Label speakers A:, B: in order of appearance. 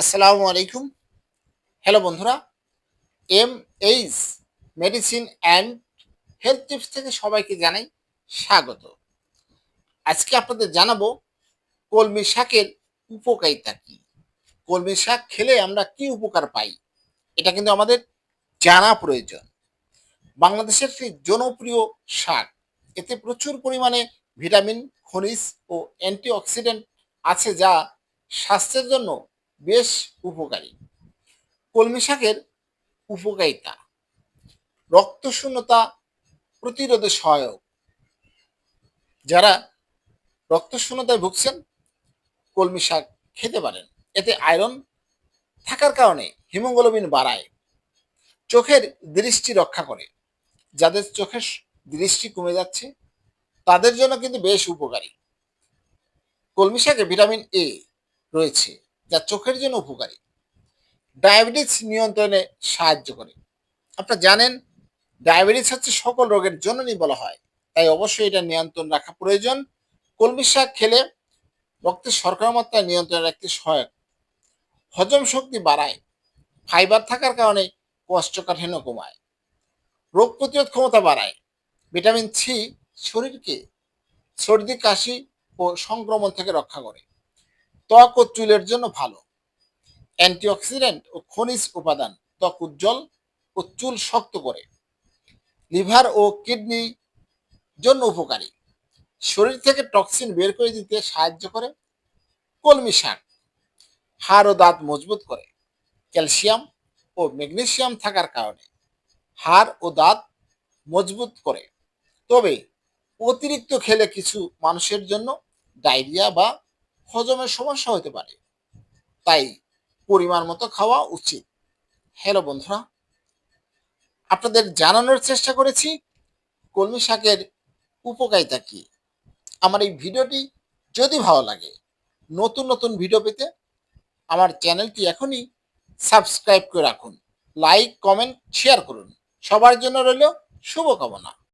A: আসসালামু আলাইকুম। হ্যালো বন্ধুরা M H medicine and health tips থেকে সবাইকে জানাই স্বাগত। আজকে আপনাদের জানাব কলমি শাকের উপকারিতা কি? কলমি শাক খেলে আমরা কি উপকার পাই? এটা কিন্তু আমাদের জানা প্রয়োজন। বাংলাদেশের একটি জনপ্রিয় শাক, এতে প্রচুর পরিমাণে ভিটামিন, খনিজ ও অ্যান্টিঅক্সিডেন্ট আছে যা স্বাস্থ্যের জন্য বেশ উপকারী। কলমি শাকের উপকারিতা। রক্ত শূন্যতা প্রতিরোধে সহায়ক। যারা রক্ত শূন্যতায় ভুগছেন, কলমি শাক খেতে পারেন। এতে আয়রন থাকার কারণে হিমোগ্লোবিন বাড়ায়। চোখের দৃষ্টি রক্ষা করে। যাদের চোখের দৃষ্টি কমে যাচ্ছে, তাদের জন্য কিন্তু বেশ উপকারী। কলমি শাকে ভিটামিন এ রয়েছে। যা চোখের জন্য উপকারী। ডায়াবেটিস নিয়ন্ত্রণে সাহায্য করে। আপনারা জানেন, ডায়াবেটিস হচ্ছে সকল রোগের জন্যই বলা হয়। তাই অবশ্যই এটা নিয়ন্ত্রণ রাখা প্রয়োজন। কলমি শাক খেলে রক্তের শর্করা মাত্রা নিয়ন্ত্রণে রাখতে সহায়ক। হজম শক্তি বাড়ায়। ফাইবার থাকার কারণে কষ্টকাঠিন্য কমায়। রোগ প্রতিরোধ ক্ষমতা বাড়ায়। ভিটামিন সি শরীরকে সর্দি, কাশি ও সংক্রমণ থেকে রক্ষা করে। ত্বক ও চুলের জন্য ভালো। অ্যান্টিঅক্সিডেন্ট ও খনিজ উপাদান ত্বক উজ্জ্বল ও চুল শক্ত করে। লিভার ও কিডনি জন্য উপকারী। শরীর থেকে টক্সিন বের করে দিতে সাহায্য করে কলমি শাক। হাড় ও দাঁত মজবুত করে। ক্যালসিয়াম ও ম্যাগনেসিয়াম থাকার কারণে হাড় ও দাঁত মজবুত করে। তবে অতিরিক্ত খেলে কিছু মানুষের জন্য ডায়রিয়া বা হজমের সমস্যা হতে পারে। তাই পরিমাণ মতো খাওয়া উচিত। হ্যালো বন্ধুরা, আপনাদের জানানোর চেষ্টা করেছি, কলমি শাকের উপকারিতা কি? আমার এই ভিডিওটি যদি ভালো লাগে, নতুন নতুন ভিডিও পেতে আমার চ্যানেলটি এখনই সাবস্ক্রাইব করে রাখুন। লাইক কমেন্ট শেয়ার করুন। সবার জন্য রইল শুভকামনা।